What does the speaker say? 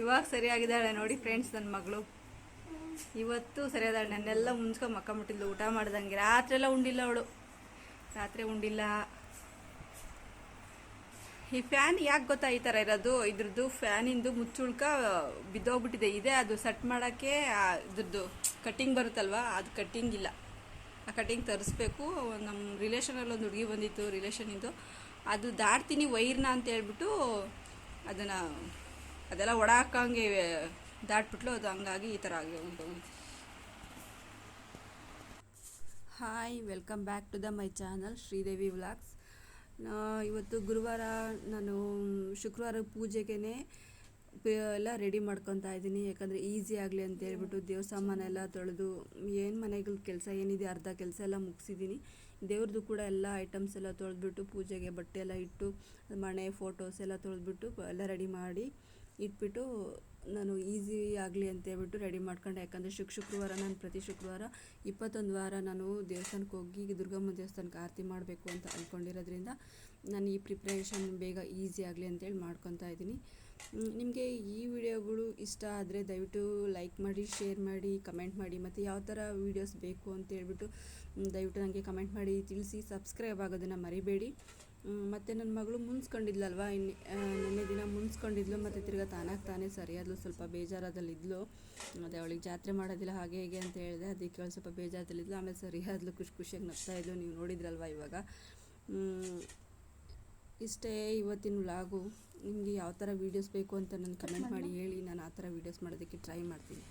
ಇವಾಗ ಸರಿಯಾಗಿದ್ದಾಳೆ ನೋಡಿ ಫ್ರೆಂಡ್ಸ್ ನನ್ನ ಮಗಳು. ಇವತ್ತು ಸರಿಯಾದಾಳೆ. ನನ್ನೆಲ್ಲ ಮುಂಚ್ಕೊಂಡು ಮಕ್ಕ ಮುಟ್ಟಿದ್ಲು ಊಟ ಮಾಡ್ದಂಗೆ. ರಾತ್ರಿ ಎಲ್ಲ ಉಂಡಿಲ್ಲ ಅವಳು. ರಾತ್ರಿ ಉಂಡಿಲ್ಲ. ಈ ಫ್ಯಾನ್ ಯಾಕೆ ಗೊತ್ತಾ ಈ ಥರ ಇರೋದು? ಇದ್ರದ್ದು ಫ್ಯಾನಿಂದು ಮುಚ್ಚುಳ್ಕ ಬಿದ್ದೋಗ್ಬಿಟ್ಟಿದೆ. ಇದೆ ಅದು ಸೆಟ್ ಮಾಡೋಕ್ಕೆ ಇದ್ರದ್ದು ಕಟ್ಟಿಂಗ್ ಬರುತ್ತಲ್ವಾ? ಅದು ಕಟ್ಟಿಂಗ್ ಇಲ್ಲ. ಆ ಕಟ್ಟಿಂಗ್ ತರಿಸ್ಬೇಕು. ನಮ್ಮ ರಿಲೇಷನಲ್ಲಿ ಒಂದು ಹುಡುಗಿ ಬಂದಿತ್ತು ರಿಲೇಷನಿಂದು ಅದು ದಾಡ್ತೀನಿ ವೈರ್ನ ಅಂತ ಹೇಳ್ಬಿಟ್ಟು ಅದನ್ನು ಅದೆಲ್ಲ ಒಡಾಕಂಗೆ ದಾಟ್ಬಿಟ್ಲು, ಅದು ಹಂಗಾಗಿ ಈ ಥರ ಆಗಿ ಒಂದು hi welcome back to the my channel Sridevi vlogs ಇವತ್ತು ಗುರುವಾರ ನಾನು ಶುಕ್ರವಾರ ಪೂಜೆಗೆ ಎಲ್ಲ ರೆಡಿ ಮಾಡ್ಕೊತಾ ಇದ್ದೀನಿ. ಯಾಕಂದರೆ ಈಸಿ ಆಗಲಿ ಅಂತ ಹೇಳ್ಬಿಟ್ಟು ದೇವ್ರ ಸಾಮಾನೆಲ್ಲ ತೊಳೆದು, ಏನು ಮನೆಗಳ ಕೆಲಸ ಏನಿದೆ, ಅರ್ಧ ಕೆಲಸ ಎಲ್ಲ ಮುಗಿಸಿದ್ದೀನಿ. ದೇವ್ರದ್ದು ಕೂಡ ಎಲ್ಲ ಐಟಮ್ಸ್ ಎಲ್ಲ ತೊಳೆದ್ಬಿಟ್ಟು ಪೂಜೆಗೆ ಬಟ್ಟೆ ಎಲ್ಲ ಇಟ್ಟು ಮಣೆ ಫೋಟೋಸ್ ಎಲ್ಲ ತೊಳೆದ್ಬಿಟ್ಟು ಎಲ್ಲ ರೆಡಿ ಮಾಡಿ ಇಟ್ಬಿಟ್ಟು ನಾನು ಈಸಿ ಆಗಲಿ ಅಂತ ಹೇಳ್ಬಿಟ್ಟು ರೆಡಿ ಮಾಡ್ಕೊಂಡೆ. ಯಾಕಂದರೆ ಶುಕ್ ಶುಕ್ರವಾರ, ನಾನು ಪ್ರತಿ ಶುಕ್ರವಾರ ಇಪ್ಪತ್ತೊಂದು ವಾರ ನಾನು ದೇವಸ್ಥಾನಕ್ಕೆ ಹೋಗಿ ದುರ್ಗಮ್ಮ ದೇವಸ್ಥಾನಕ್ಕೆ ಆರತಿ ಮಾಡಬೇಕು ಅಂತ ಅಂದ್ಕೊಂಡಿರೋದ್ರಿಂದ ನಾನು ಈ ಪ್ರಿಪ್ರೇಷನ್ ಬೇಗ ಈಸಿ ಆಗಲಿ ಅಂತೇಳಿ ಮಾಡ್ಕೊತಾ ಇದ್ದೀನಿ. ನಿಮಗೆ ಈ ವಿಡಿಯೋಗಳು ಇಷ್ಟ ಆದರೆ ದಯವಿಟ್ಟು ಲೈಕ್ ಮಾಡಿ, ಶೇರ್ ಮಾಡಿ, ಕಮೆಂಟ್ ಮಾಡಿ, ಮತ್ತು ಯಾವ ಥರ ವೀಡಿಯೋಸ್ ಬೇಕು ಅಂತ ಹೇಳ್ಬಿಟ್ಟು ದಯವಿಟ್ಟು ನನಗೆ ಕಮೆಂಟ್ ಮಾಡಿ. ತಿಳಿಸಿ, ಸಬ್ಸ್ಕ್ರೈಬ್ ಆಗೋದನ್ನು ಮರಿಬೇಡಿ. ಮತ್ತು ನನ್ನ ಮಗಳು ಮುನ್ಸ್ಕೊಂಡಿದ್ಲಲ್ವ ಇನ್ನು ನಿನ್ನೆ ದಿನ ಮುನ್ಸ್ಕೊಂಡಿದ್ಲು ಮತ್ತು ತಿರ್ಗ ತಾನಾಗಿ ತಾನೇ ಸರಿಯಾದ್ಲು ಸ್ವಲ್ಪ ಬೇಜಾರದಲ್ಲಿದ್ಲು. ಮತ್ತು ಅವಳಿಗೆ ಜಾತ್ರೆ ಮಾಡೋದಿಲ್ಲ ಹಾಗೆ ಹೇಗೆ ಅಂತ ಹೇಳಿದೆ ಅದಕ್ಕೆ ಅವಳು ಸ್ವಲ್ಪ ಬೇಜಾರದಲ್ಲಿದ್ಲು ಆಮೇಲೆ ಸರಿಯಾದ್ಲು ಖುಷಿ ಖುಷಿಯಾಗಿ ನಗ್ತಾ ಇದ್ಲು ನೀವು ನೋಡಿದ್ರಲ್ವ ಇವಾಗ? ಇಷ್ಟೇ ಇವತ್ತಿನ ವ್ಲಾಗು. ನಿಮಗೆ ಯಾವ ಥರ ವೀಡಿಯೋಸ್ ಬೇಕು ಅಂತ ನನ್ನ ಕಮೆಂಟ್ ಮಾಡಿ ಹೇಳಿ ನಾನು ಆ ಥರ ವೀಡಿಯೋಸ್ ಮಾಡೋದಕ್ಕೆ ಟ್ರೈ ಮಾಡ್ತೀನಿ.